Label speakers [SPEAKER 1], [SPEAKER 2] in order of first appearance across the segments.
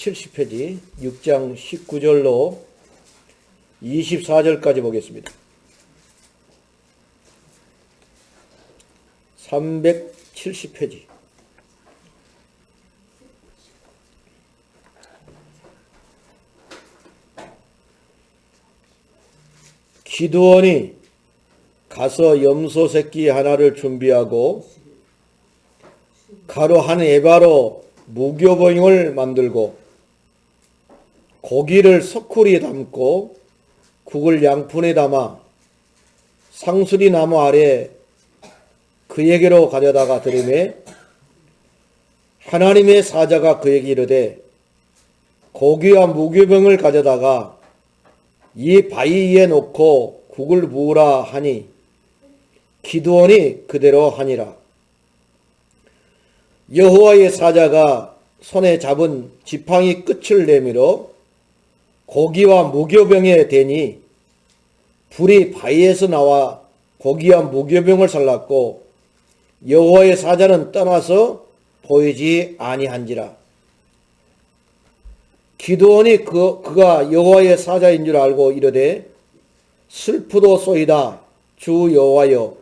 [SPEAKER 1] 370페이지 6장 19절로 24절까지 보겠습니다. 370페이지 기도원이 가서 염소 새끼 하나를 준비하고 가루 한 에바로 무교병을 만들고 고기를 석굴에 담고 국을 양푼에 담아 상수리 나무 아래 그에게로 가져다가 들이매 하나님의 사자가 그에게 이르되 고기와 무교병을 가져다가 이 바위 위에 놓고 국을 부으라 하니 기도원이 그대로 하니라. 여호와의 사자가 손에 잡은 지팡이 끝을 내밀어 고기와 무교병에 대니 불이 바위에서 나와 고기와 무교병을 살랐고 여호와의 사자는 떠나서 보이지 아니한지라. 기도원이 그, 그가 여호와의 사자인 줄 알고 이르되 슬프도소이다 주 여호와여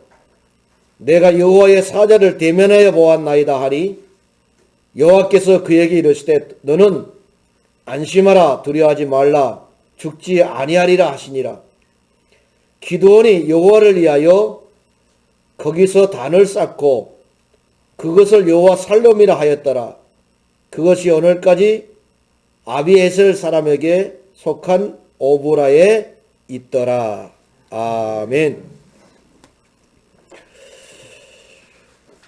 [SPEAKER 1] 내가 여호와의 사자를 대면하여 보았나이다 하리 여호와께서 그에게 이르시되 너는 안심하라 두려워하지 말라 죽지 아니하리라 하시니라 기도원이 여호와를 위하여 거기서 단을 쌓고 그것을 여호와 살롬이라 하였더라 그것이 오늘까지 아비에셀 사람에게 속한 오브라에 있더라. 아멘.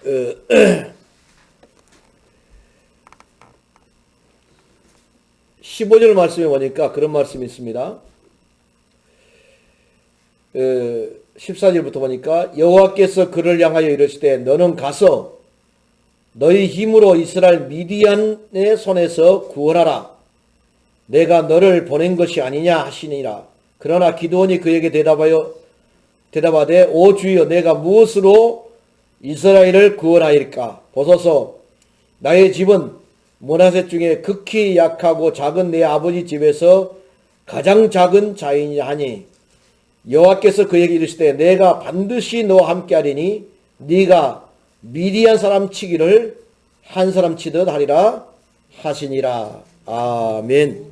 [SPEAKER 1] 15절 말씀에 보니까 그런 말씀이 있습니다. 어, 14절부터 보니까 여호와께서 그를 향하여 이르시되 너는 가서 너희 힘으로 이스라엘 미디안의 손에서 구원하라. 내가 너를 보낸 것이 아니냐 하시니라. 그러나 기도원이 그에게 대답하여 대답하되 오 주여 내가 무엇으로 이스라엘을 구원하일까? 보소서 나의 집은 문하세 중에 극히 약하고 작은 내 아버지 집에서 가장 작은 자이냐 하니 여호와께서 그에게 이르시되 내가 반드시 너와 함께 하리니 네가 미디안 사람 치기를 한 사람 치듯 하리라 하시니라 아멘.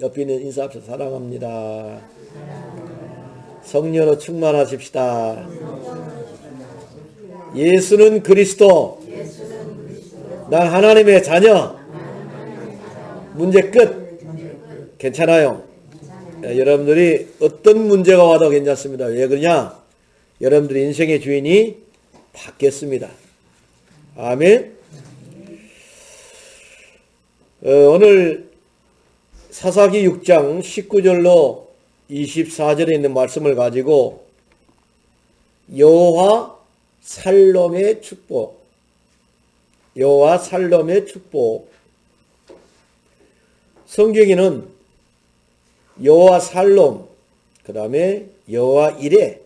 [SPEAKER 1] 옆에 있는 인사합시다. 사랑합니다. 성령으로 충만하십시다. 예수는 그리스도. 난 하나님의 자녀. 문제 끝. 괜찮아요. 예, 여러분들이 어떤 문제가 와도 괜찮습니다. 왜 그러냐? 여러분들 인생의 주인이 바뀌었습니다. 아멘. 어, 오늘 사사기 6장 19절로 24절에 있는 말씀을 가지고 여호와 살롬의 축복 여호와 살롬의 축복 성경에는 여호와 살롬 그 다음에 여호와 이레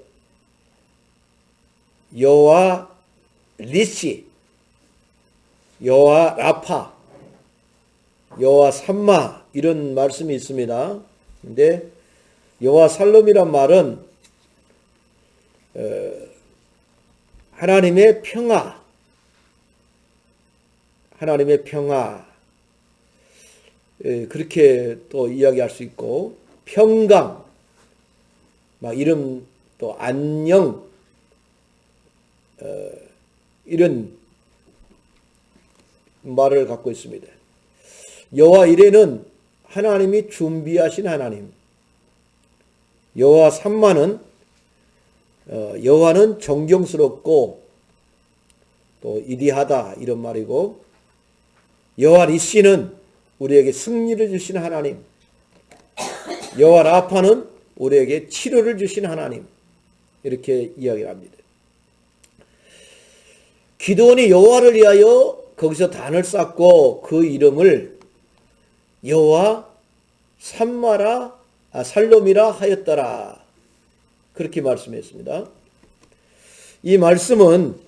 [SPEAKER 1] 여호와 리시 여호와 라파 여호와 삼마 이런 말씀이 있습니다. 근데 여호와 살롬이란 말은 어, 하나님의 평화, 하나님의 평화 그렇게 또 이야기할 수 있고 평강, 막 이름 또 안녕 어, 이런 말을 갖고 있습니다. 여호와 이레는 하나님이 준비하신 하나님. 여호와 삼마는 어, 여호와는 존경스럽고 또 이디하다 이런 말이고 여호와 리시는 우리에게 승리를 주신 하나님. 여호와 라파는 우리에게 치료를 주신 하나님. 이렇게 이야기합니다. 기도원이 여호와를 위하여 거기서 단을 쌓고 그 이름을 여호와 삼마라 아, 살롬이라 하였더라. 그렇게 말씀했습니다. 이 말씀은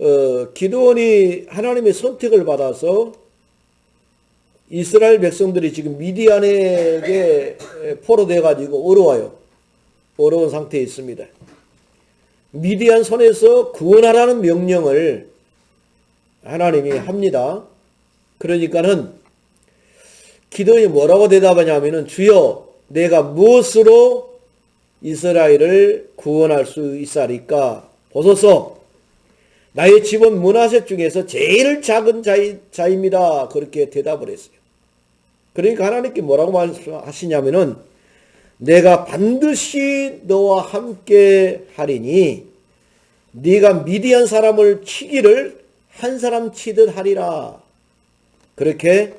[SPEAKER 1] 어, 기도원이 하나님의 선택을 받아서 이스라엘 백성들이 지금 미디안에게 포로돼 가지고 어려워요. 어려운 상태에 있습니다. 미디안 손에서 구원하라는 명령을 하나님이 합니다. 그러니까는 기도에 뭐라고 대답하냐면은 주여 내가 무엇으로 이스라엘을 구원할 수 있사리까 보소서 나의 집은 문화세 중에서 제일 작은 자이, 자입니다. 그렇게 대답을 했어요. 그러니까 하나님께 뭐라고 말씀하시냐면은 내가 반드시 너와 함께 하리니 네가 미디안 사람을 치기를 한 사람 치듯 하리라. 그렇게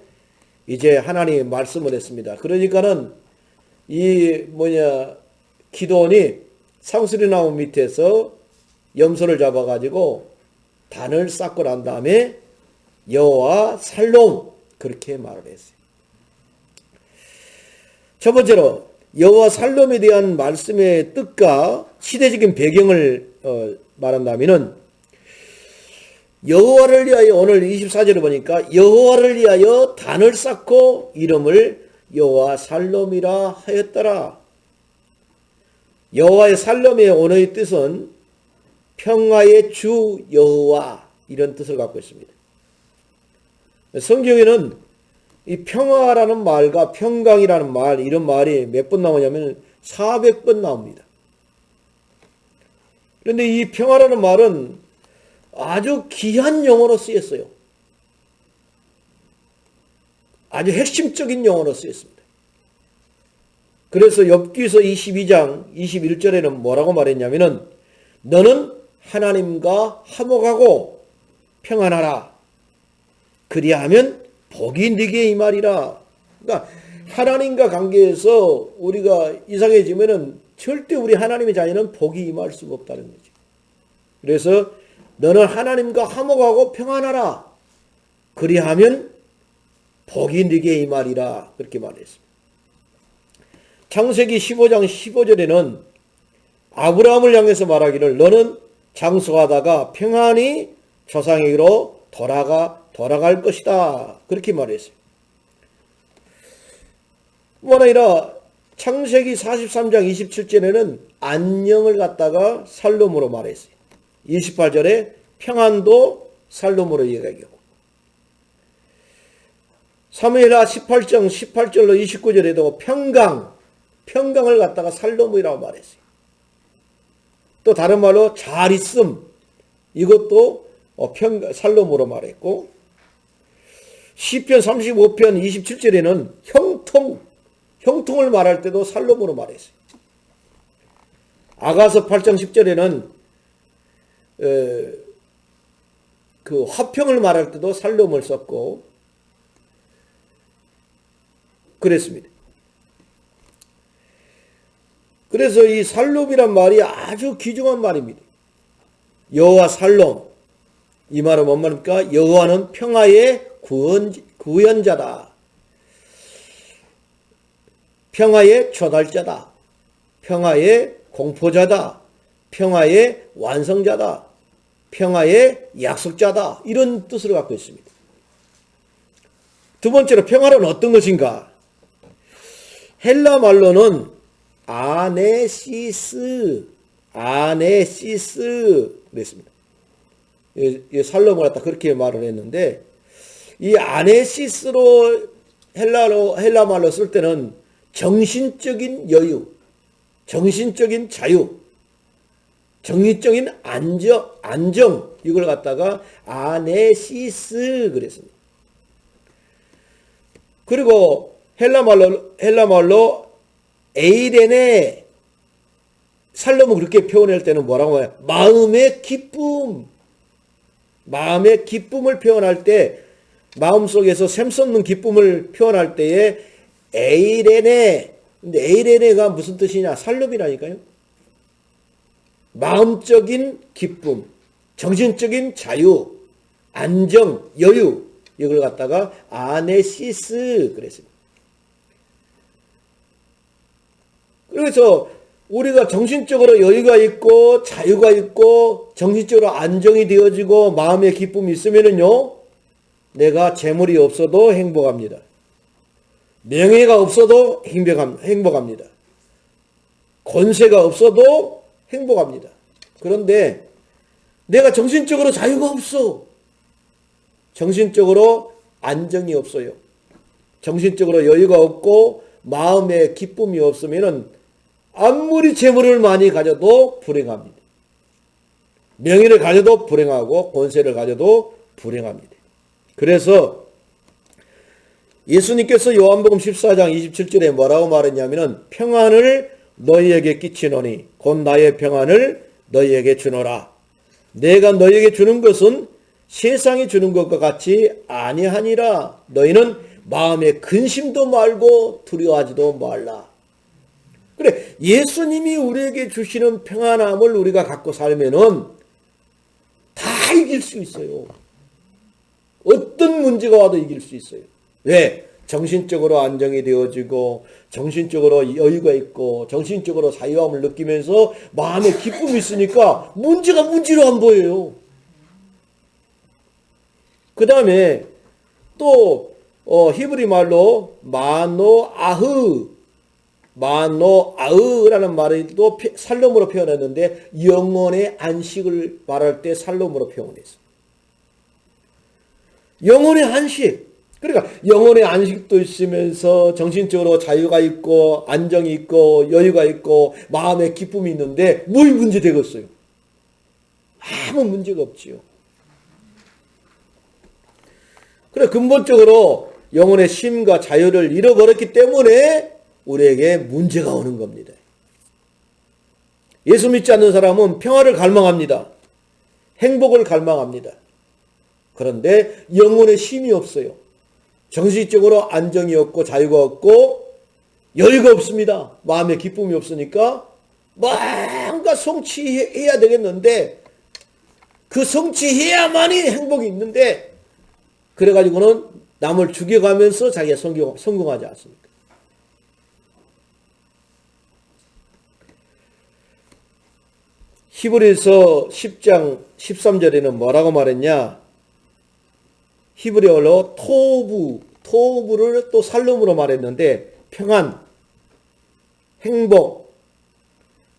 [SPEAKER 1] 이제 하나님이 말씀을 했습니다. 그러니까는 이 뭐냐 기도원이 상수리 나무 밑에서 염소를 잡아가지고 단을 쌓고 난 다음에 여호와 살롬 그렇게 말을 했어요. 첫 번째로 여호와 살롬에 대한 말씀의 뜻과 시대적인 배경을 어, 말한다면은 여호와를 위하여 오늘 24절을 보니까 여호와를 위하여 단을 쌓고 이름을 여호와 살롬이라 하였더라. 여호와의 살롬의 언어의 뜻은 평화의 주 여호와 이런 뜻을 갖고 있습니다. 성경에는 이 평화라는 말과 평강이라는 말 이런 말이 몇 번 나오냐면 400번 나옵니다. 그런데 이 평화라는 말은 아주 귀한 용어로 쓰였어요. 아주 핵심적인 용어로 쓰였습니다. 그래서 엽기서 22장 21절에는 뭐라고 말했냐면은 너는 하나님과 화목하고 평안하라. 그리하면 복이 네게 이 말이라. 그러니까 하나님과 관계에서 우리가 이상해지면은 절대 우리 하나님의 자녀는 복이 임할 수가 없다는 거죠. 그래서 너는 하나님과 화목하고 평안하라. 그리하면 복이 네게 이 말이라. 그렇게 말했습니다. 창세기 15장 15절에는 아브라함을 향해서 말하기를 너는 장수하다가 평안히 조상에게로 돌아가 돌아갈 것이다. 그렇게 말했어요. 뭐 아니라 창세기 43장 27절에는 안녕을 갖다가 살롬으로 말했어요. 28절에 평안도 살롬으로 얘기하고 사무엘하 18장 18절로 29절에도 평강 평강을 갖다가 살롬이라고 말했어요. 또 다른 말로 잘 있음 이것도 어, 평 살롬으로 말했고 시편 35편 27절에는 형통 형통을 말할 때도 살롬으로 말했어요. 아가서 8장 10절에는 그 화평을 말할 때도 살롬을 썼고 그랬습니다. 그래서 이 살롬이란 말이 아주 귀중한 말입니다. 여호와 살롬 이 말은 뭔 말입니까? 여호와는 평화의 구원, 구현자다. 평화의 초달자다. 평화의 공포자다. 평화의 완성자다. 평화의 약속자다. 이런 뜻을 갖고 있습니다. 두 번째로 평화는 어떤 것인가? 헬라 말로는 아네시스, 아네시스 그랬습니다. 살롬을 갖다 그렇게 말을 했는데 이 아네시스로 헬라로 헬라 말로 쓸 때는 정신적인 여유, 정신적인 자유, 정신적인 안정, 안정 이걸 갖다가 아네시스 그랬습니다. 그리고 헬라 말로 헬라 말로 에이렌의 살롬을 그렇게 표현할 때는 뭐라고 해요? 마음의 기쁨. 마음의 기쁨을 표현할 때 마음속에서 샘솟는 기쁨을 표현할 때에 에이레네 근데 에이레네가 무슨 뜻이냐? 살롬이라니까요. 마음적인 기쁨, 정신적인 자유, 안정, 여유 이걸 갖다가 아네시스 그랬습니다. 그래서 우리가 정신적으로 여유가 있고 자유가 있고 정신적으로 안정이 되어지고 마음의 기쁨이 있으면은요 내가 재물이 없어도 행복합니다. 명예가 없어도 행복합니다. 권세가 없어도 행복합니다. 그런데 내가 정신적으로 자유가 없어. 정신적으로 안정이 없어요. 정신적으로 여유가 없고 마음에 기쁨이 없으면은 아무리 재물을 많이 가져도 불행합니다. 명예를 가져도 불행하고 권세를 가져도 불행합니다. 그래서 예수님께서 요한복음 14장 27절에 뭐라고 말했냐면은 평안을 너희에게 끼치노니 곧 나의 평안을 너희에게 주노라. 내가 너희에게 주는 것은 세상이 주는 것과 같이 아니하니라. 너희는 마음에 근심도 말고 두려워하지도 말라. 그래 예수님이 우리에게 주시는 평안함을 우리가 갖고 살면은 다 이길 수 있어요. 어떤 문제가 와도 이길 수 있어요. 왜? 정신적으로 안정이 되어지고 정신적으로 여유가 있고 정신적으로 자유함을 느끼면서 마음에 기쁨이 있으니까 문제가 문제로 안 보여요. 그 다음에 또 어, 히브리 말로 마노 아흐 마노 아흐라는 말이 또 살롬으로 표현했는데 영혼의 안식을 말할 때 살롬으로 표현했어. 영혼의 안식. 그러니까 영혼의 안식도 있으면서 정신적으로 자유가 있고 안정이 있고 여유가 있고 마음에 기쁨이 있는데 뭘 문제 되겠어요? 아무 문제가 없지요. 그래 근본적으로 영혼의 쉼과 자유를 잃어버렸기 때문에 우리에게 문제가 오는 겁니다. 예수 믿지 않는 사람은 평화를 갈망합니다. 행복을 갈망합니다. 그런데 영혼의 쉼이 없어요. 정신적으로 안정이 없고 자유가 없고 여유가 없습니다. 마음에 기쁨이 없으니까 뭔가 성취해야 되겠는데 그 성취해야만이 행복이 있는데 그래가지고는 남을 죽여가면서 자기가 성공, 성공하지 않습니까? 히브리서 10장 13절에는 뭐라고 말했냐? 히브리어로 토부, 토부를 또 살름으로 말했는데 평안, 행복,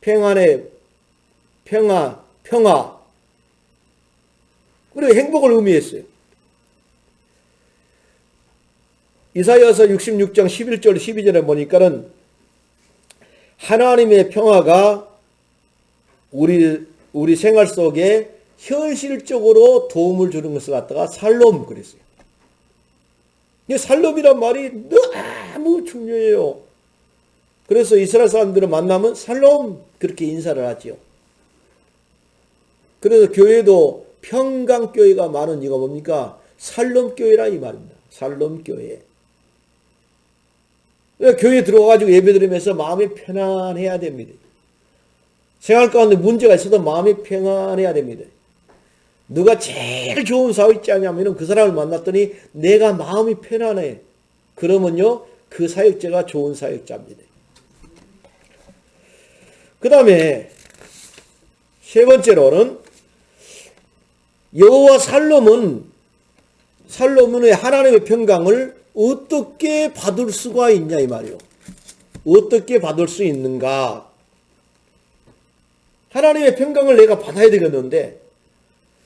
[SPEAKER 1] 평안의 평화, 평화. 그리고 행복을 의미했어요. 이사야서 66장 11절 12절에 보니까는 하나님의 평화가 우리 우리 생활 속에 현실적으로 도움을 주는 것을 갖다가 살롬 그랬어요. 이 살롬이란 말이 너무 중요해요. 그래서 이스라엘 사람들을 만나면 살롬 그렇게 인사를 하지요. 그래서 교회도 평강교회가 많은 이유가 뭡니까? 살롬교회라 이 말입니다. 살롬교회. 교회 들어와가지고 예배 드리면서 마음이 편안해야 됩니다. 생활 가운데 문제가 있어도 마음이 평안해야 됩니다. 누가 제일 좋은 사역자냐면 그 사람을 만났더니 내가 마음이 편안해. 그러면요, 그 사역자가 좋은 사역자입니다. 그 다음에 세 번째로는 여호와 살롬은 살롬은 하나님의 평강을 어떻게 받을 수가 있냐 이 말이요. 어떻게 받을 수 있는가? 하나님의 평강을 내가 받아야 되겠는데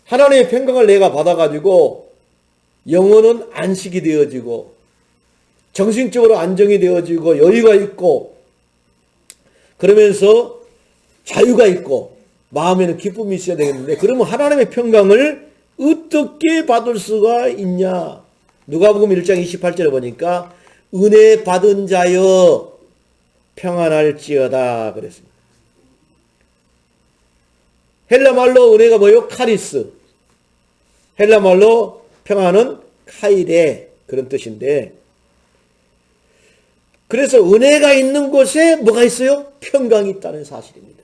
[SPEAKER 1] 하나님의 평강을 내가 받아가지고 영혼은 안식이 되어지고 정신적으로 안정이 되어지고 여유가 있고 그러면서 자유가 있고 마음에는 기쁨이 있어야 되겠는데 그러면 하나님의 평강을 어떻게 받을 수가 있냐? 누가복음 1장 28절에 보니까 은혜 받은 자여 평안할지어다 그랬습니다. 헬라 말로 은혜가 뭐요? 카리스. 헬라 말로 평안은 카이레 그런 뜻인데 그래서 은혜가 있는 곳에 뭐가 있어요? 평강이 있다는 사실입니다.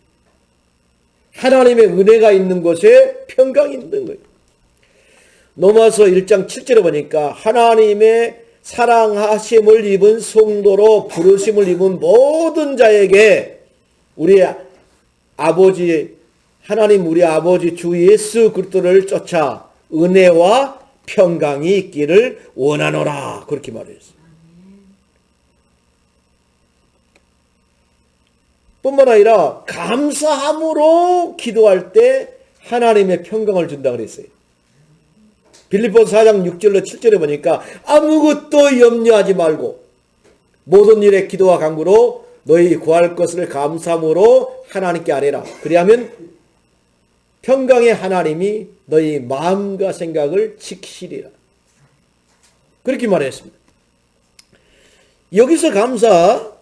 [SPEAKER 1] 하나님의 은혜가 있는 곳에 평강이 있는 거예요. 로마서 1장 7절에 보니까 하나님의 사랑하심을 입은 성도로 부르심을 입은 모든 자에게 우리 아버지 하나님 우리 아버지 주 예수 그리스도를 쫓아 은혜와 평강이 있기를 원하노라 그렇게 말했어요. 뿐만 아니라 감사함으로 기도할 때 하나님의 평강을 준다 그랬어요. 빌립보 4장 6절로 7절에 보니까 아무것도 염려하지 말고 모든 일에 기도와 간구로 너희 구할 것을 감사함으로 하나님께 아뢰라. 그리하면 평강의 하나님이 너희 마음과 생각을 지키시리라. 그렇게 말했습니다. 여기서 감사,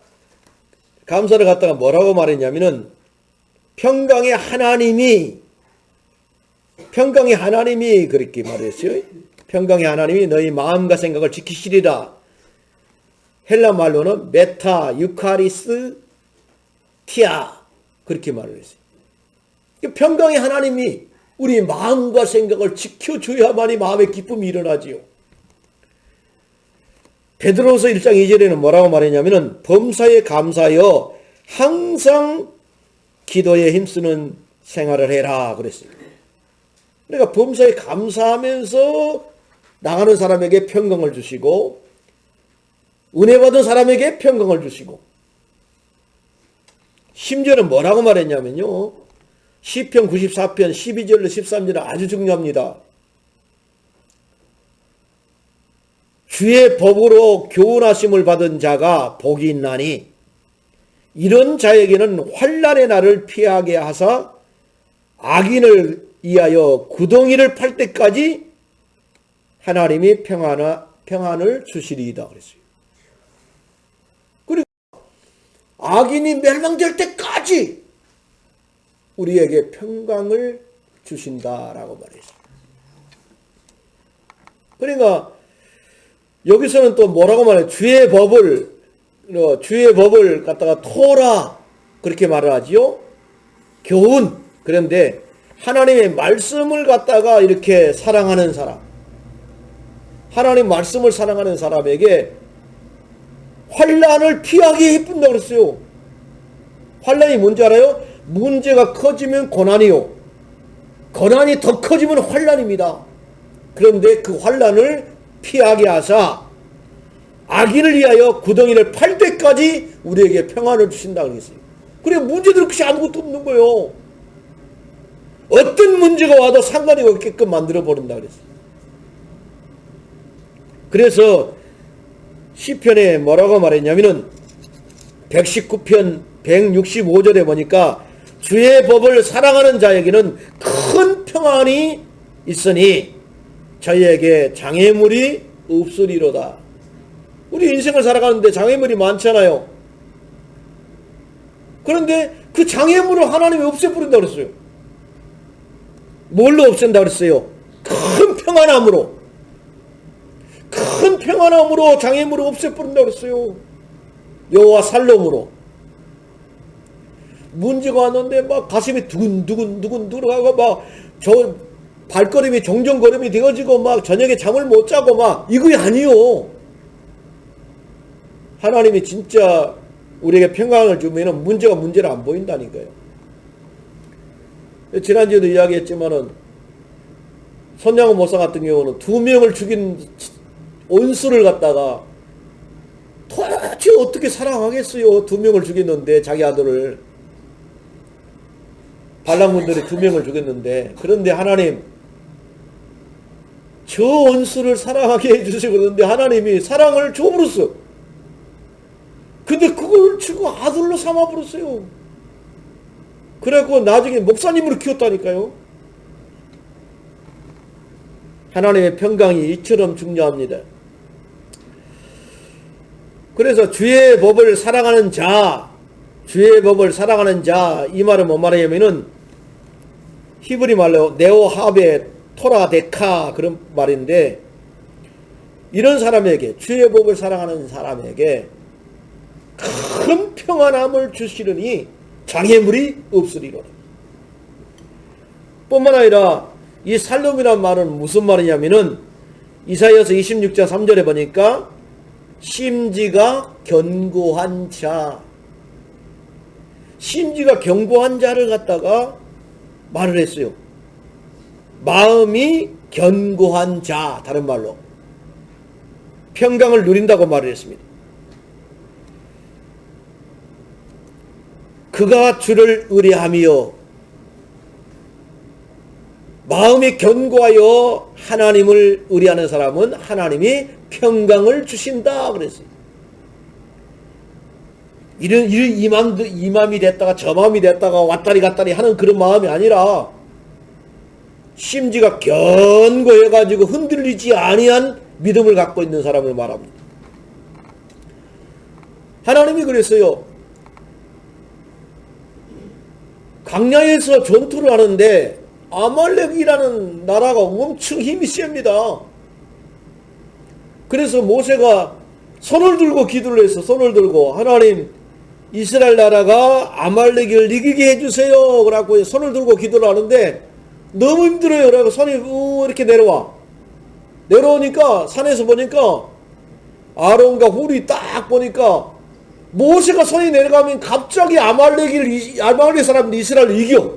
[SPEAKER 1] 감사를 갖다가 뭐라고 말했냐면은 평강의 하나님이 평강의 하나님이 그렇게 말했어요. 평강의 하나님이 너희 마음과 생각을 지키시리라. 헬라 말로는 메타 유카리스 티아 그렇게 말을 했어요. 평강의 하나님이 우리 마음과 생각을 지켜줘야만이 마음의 기쁨이 일어나지요. 베드로서 1장 2절에는 뭐라고 말했냐면은 범사에 감사하여 항상 기도에 힘쓰는 생활을 해라 그랬어요. 그러니까 범사에 감사하면서 나가는 사람에게 평강을 주시고 은혜 받은 사람에게 평강을 주시고 심지어는 뭐라고 말했냐면요. 시편 94편 12절로 13절은 아주 중요합니다. 주의 법으로 교훈하심을 받은 자가 복이 있나니 이런 자에게는 환란의 날을 피하게 하사 악인을 이하여 구덩이를 팔 때까지 하나님이 평안하, 평안을 주시리이다 그랬어요. 그리고 악인이 멸망될 때까지 우리에게 평강을 주신다라고 말했어요. 그러니까 여기서는 또 뭐라고 말해? 주의 법을 어, 주의 법을 갖다가 토라 그렇게 말을 하지요. 교훈 그런데 하나님의 말씀을 갖다가 이렇게 사랑하는 사람, 하나님 말씀을 사랑하는 사람에게 환란을 피하게 해준다 그랬어요. 환란이 뭔지 알아요? 문제가 커지면 고난이요. 고난이 더 커지면 환란입니다. 그런데 그 환란을 피하게 하사 악인을 위하여 구덩이를 팔 때까지 우리에게 평안을 주신다 그랬어요. 그래 문제들 없이 아무것도 없는 거예요. 어떤 문제가 와도 상관이 없게끔 만들어 버린다 그랬어요. 그래서 시편에 뭐라고 말했냐면은 119편 165절에 보니까 주의 법을 사랑하는 자에게는 큰 평안이 있으니 저희에게 장애물이 없으리로다. 우리 인생을 살아가는데 장애물이 많잖아요. 그런데 그 장애물을 하나님이 없애버린다 그랬어요. 뭘로 없앤다 그랬어요? 큰 평안함으로. 큰 평안함으로 장애물을 없애버린다 그랬어요. 여호와 살롬으로. 문제가 왔는데 막 가슴이 두근두근 두근두근 하고 막 저 발걸음이 종종걸음이 되어지고 막 저녁에 잠을 못 자고 막 이거 아니요. 하나님이 진짜 우리에게 평강을 주면은 문제가 문제를 안 보인다니까요. 지난주에도 이야기했지만은 손양호 모사 같은 경우는 두 명을 죽인 원수를 갖다가 도대체 어떻게 사랑하겠어요? 두 명을 죽였는데 자기 아들을 반란군들이 두 명을 죽였는데 그런데 하나님 저 원수를 사랑하게 해주시고 그런데 하나님이 사랑을 줘버렸어. 근데 그걸 치고 아들로 삼아버렸어요. 그래갖고 나중에 목사님으로 키웠다니까요. 하나님의 평강이 이처럼 중요합니다. 그래서 주의 법을 사랑하는 자, 주의 법을 사랑하는 자, 이 말은 뭔 말이냐면은 히브리 말로 네오하베 토라데카 그런 말인데 이런 사람에게 주의 법을 사랑하는 사람에게 큰 평안함을 주시려니 장애물이 없으리로다. 뿐만 아니라 이 살롬이란 말은 무슨 말이냐면은 이사야서 26장 3절에 보니까 심지가 견고한 자 심지가 견고한 자를 갖다가 말을 했어요. 마음이 견고한 자, 다른 말로. 평강을 누린다고 말을 했습니다. 그가 주를 의뢰하며 마음이 견고하여 하나님을 의뢰하는 사람은 하나님이 평강을 주신다 그랬어요. 이런 이런 이 마음도 이 마음이 됐다가 저 마음이 됐다가 왔다리 갔다리 하는 그런 마음이 아니라 심지가 견고해 가지고 흔들리지 아니한 믿음을 갖고 있는 사람을 말합니다. 하나님이 그랬어요. 강야에서 전투를 하는데 아말렉이라는 나라가 엄청 힘이 셉니다. 그래서 모세가 손을 들고 기도를 해서 손을 들고 하나님 이스라엘 나라가 아말렉을 이기게 해주세요. 그러고 손을 들고 기도를 하는데 너무 힘들어요. 그래서 손이 우 이렇게 내려와. 내려오니까 산에서 보니까 아론과 훌이 딱 보니까 모세가 손이 내려가면 갑자기 아말렉을 아말렉 사람들 이스라엘을 이겨.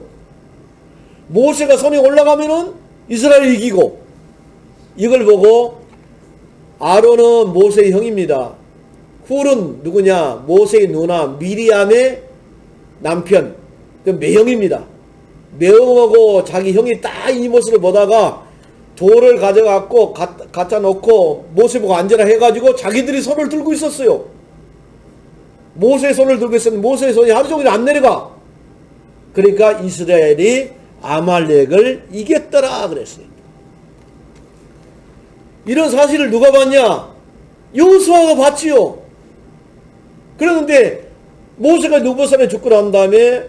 [SPEAKER 1] 모세가 손이 올라가면은 이스라엘이 이기고 이걸 보고 아론은 모세의 형입니다. 훌은 누구냐? 모세의 누나 미리암의 남편 그 매형입니다. 매형하고 자기 형이 딱 이 모습을 보다가 돌을 가져갖고 갖다 놓고 모세 보고 앉으라 해가지고 자기들이 손을 들고 있었어요. 모세의 손을 들고 있었는데 모세의 손이 하루 종일 안 내려가. 그러니까 이스라엘이 아말렉을 이겼더라 그랬어요. 이런 사실을 누가 봤냐? 여호수아가 봤지요. 그러는데 모세가 누보산에 죽고 난 다음에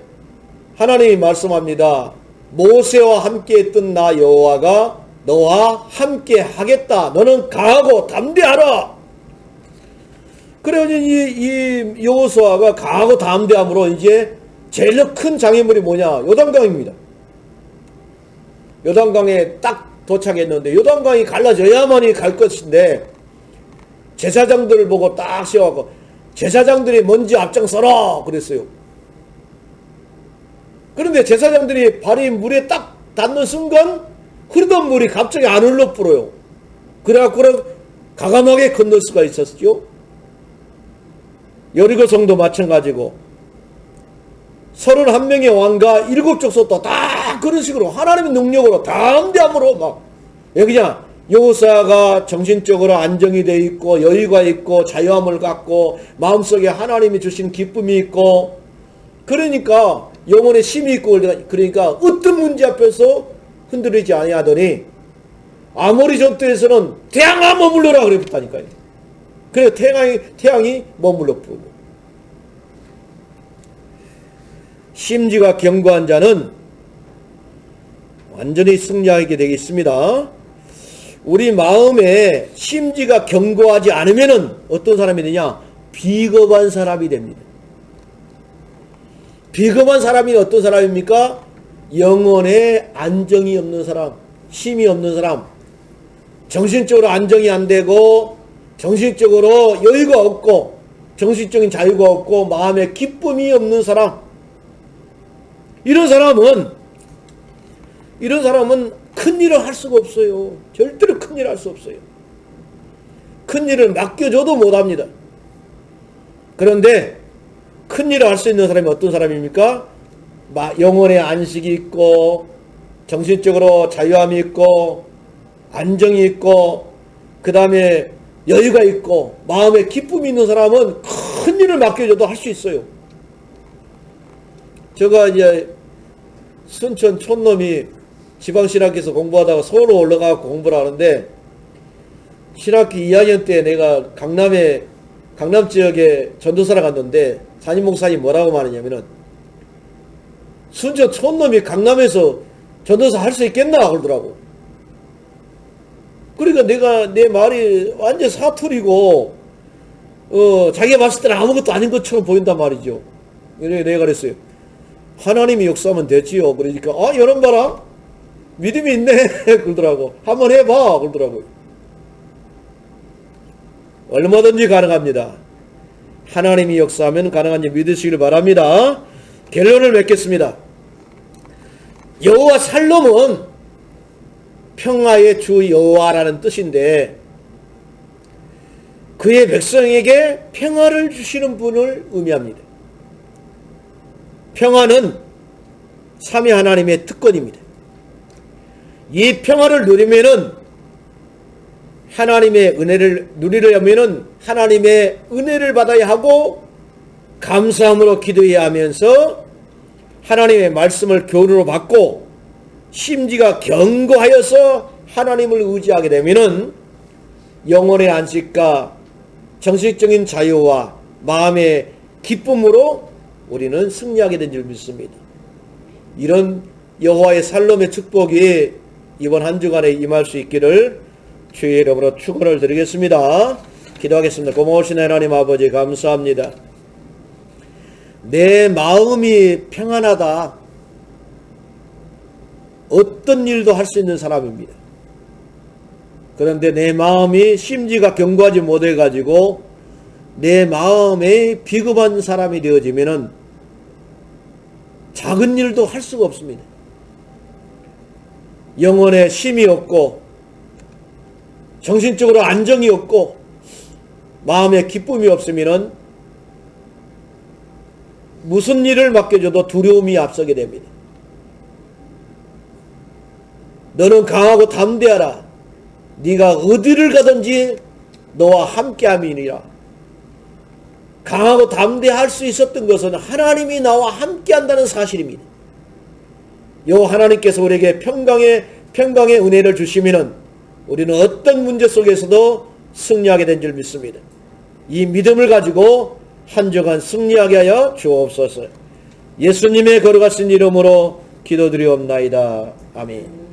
[SPEAKER 1] 하나님이 말씀합니다. 모세와 함께 했던 나 여호와가 너와 함께 하겠다. 너는 강하고 담대하라. 그래서 이, 이 여호수아가 강하고 담대함으로 이제 제일 큰 장애물이 뭐냐? 요단강입니다. 요단강에 딱 도착했는데 요단강이 갈라져야만이 갈 것인데 제사장들을 보고 딱 세워갖고 제사장들이 먼저 앞장서라 그랬어요. 그런데 제사장들이 발이 물에 딱 닿는 순간 흐르던 물이 갑자기 안 흘러 불어요. 그래갖고 가감하게 건널 수가 있었죠. 여리고 성도 마찬가지고 서른 한 명의 왕과 일곱 족속도 다 그런 식으로 하나님의 능력으로 담대함으로 막 여기냐 여호사가 정신적으로 안정이 돼 있고 여유가 있고 자유함을 갖고 마음속에 하나님이 주신 기쁨이 있고 그러니까 영혼의 힘이 있고 그러니까 어떤 문제 앞에서 흔들리지 아니하더니 아모리 전투에서는 태양아 머물러라 그랬다니까요. 그래 태양이 태양이 머물러 부르고 심지가 견고한 자는 완전히 승리하게 되겠습니다. 우리 마음에 심지가 견고하지 않으면은 어떤 사람이 되냐? 비겁한 사람이 됩니다. 비겁한 사람이 어떤 사람입니까? 영혼에 안정이 없는 사람, 힘이 없는 사람, 정신적으로 안정이 안 되고, 정신적으로 여유가 없고, 정신적인 자유가 없고, 마음에 기쁨이 없는 사람. 이런 사람은, 이런 사람은 큰 일을 할 수가 없어요. 절대로 큰 일을 할수 없어요. 큰 일을 맡겨줘도 못합니다. 그런데 큰 일을 할 수 있는 사람이 어떤 사람입니까? 영혼의 안식이 있고 정신적으로 자유함이 있고 안정이 있고 그 다음에 여유가 있고 마음에 기쁨이 있는 사람은 큰 일을 맡겨줘도 할 수 있어요. 제가 이제 순천 촌놈이 지방 신학교에서 공부하다가 서울로 올라가고 공부를 하는데 신학기 2학년 때 내가 강남에 강남 지역에 전도사를 갔는데 담임 목사님 뭐라고 말하냐면은 순천 촌놈이 강남에서 전도사 할 수 있겠나 그러더라고. 그러니까 내가 내 말이 완전 사투리고 어 자기가 봤을 때는 아무것도 아닌 것처럼 보인단 말이죠. 그래 내가 그랬어요. 하나님이 역사하면 되지요. 그러니까 아 여러분 봐라 믿음이 있네 그러더라고. 한번 해봐 그러더라고요. 얼마든지 가능합니다. 하나님이 역사하면 가능한지 믿으시길 바랍니다. 결론을 맺겠습니다. 여호와 살롬은 평화의 주 여호와라는 뜻인데 그의 백성에게 평화를 주시는 분을 의미합니다. 평안은 삼위 하나님의 특권입니다. 이 평안을 누리면은 하나님의 은혜를 누리려면은 하나님의 은혜를 받아야 하고 감사함으로 기도해야 하면서 하나님의 말씀을 교훈으로 받고 심지가 견고하여서 하나님을 의지하게 되면은 영혼의 안식과 정식적인 자유와 마음의 기쁨으로 우리는 승리하게 된 줄 믿습니다. 이런 여호와의 살롬의 축복이 이번 한 주간에 임할 수 있기를 주의 이름으로 축원을 드리겠습니다. 기도하겠습니다. 고마우신 하나님 아버지 감사합니다. 내 마음이 평안하다. 어떤 일도 할 수 있는 사람입니다. 그런데 내 마음이 심지가 견고하지 못해 가지고 내 마음에 비겁한 사람이 되어지면은 작은 일도 할 수가 없습니다. 영혼에 쉼이 없고 정신적으로 안정이 없고 마음에 기쁨이 없으면은 무슨 일을 맡겨줘도 두려움이 앞서게 됩니다. 너는 강하고 담대하라. 네가 어디를 가든지 너와 함께함이니라. 강하고 담대할 수 있었던 것은 하나님이 나와 함께한다는 사실입니다. 요 하나님께서 우리에게 평강의 평강의 은혜를 주시면은 우리는 어떤 문제 속에서도 승리하게 된 줄 믿습니다. 이 믿음을 가지고 한 주간 승리하게 하여 주옵소서. 예수님의 걸어가신 이름으로 기도드리옵나이다. 아멘.